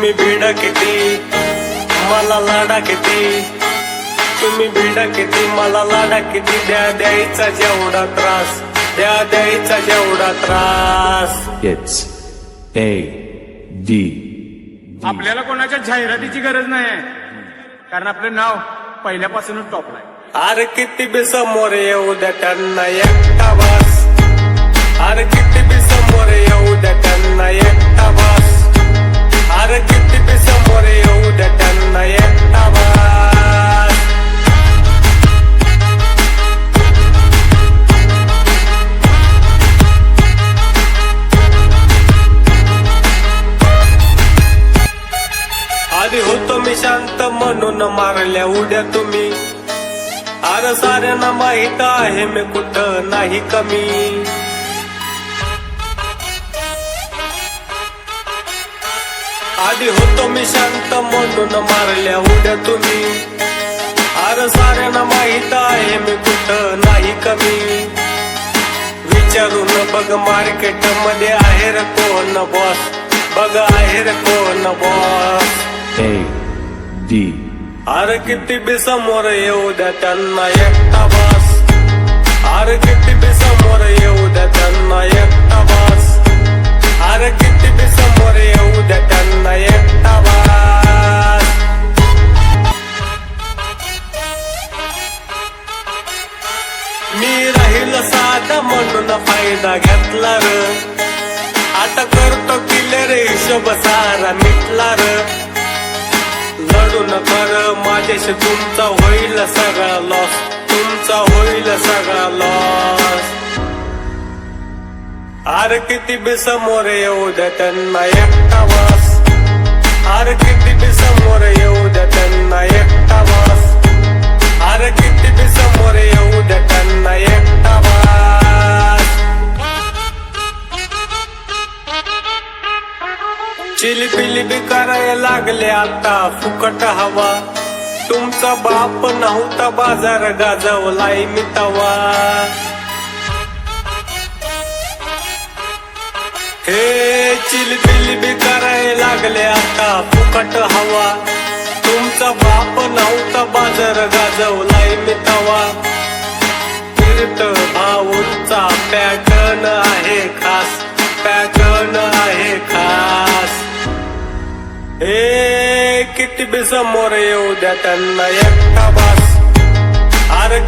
भिडा किती? मला लाडा किती? तुम्ही भिडा किती? मला लाडा किती? द्या द्यायचा जेवढा त्रास द्या द्यायचा जेवढा त्रास. It's A D आपल्याला कोणाच्या जाहिरातीची गरज नाही आहे कारण आपलं नाव पहिल्यापासूनच टॉपला आहे. अरे किती बी समोर येऊ द्या त्यांना एकटा बस अरे किती बी समोर येऊ द्या त्यांना एकटा आधी होतो मी शांत म्हणून मारल्या उद्या तुम्ही. अरे साऱ्यांना माहीत आहे मी कुठं नाही कमी. आधी होतो मी शांत म्हणून मारल्या उद्या तुम्ही. आर साऱ्यांना माहीत आहे मी कुठं नाही कमी. विचारून बघ मार्केटमध्ये आहे रे कोण बॉस बघ आहे रे कोण बॉस डी अरे किती बी समोर येऊ द्या त्यांना एकटा बस अरे किती बी समोर येऊ द्या त्यांना एकटा बस अरे किती बी समोर येऊ द्या त्यांना एकटा बस मी राहील साधा म्हणून फायदा घेतला र. आता करतो किल्लर हिशोब सारा मिटला र. लढून कर माझ्याशी तुमचा होईल सगळा लॉस तुमचा होईल सगळा लॉस अरे किती बी समोर येऊ द्या त्यांना एकटा चिलीपिली बी करायला लागले आता फुकट हवा. तुमचा बाप नव्हता बाजार गाजवलाय मी तवा. हे चिलबिली बी करायला लागले आता फुकट हवा. तुमचा बाप नव्हता बाजार ए किती बी समोर येऊ द्या त्यांना एकटा बास. अरे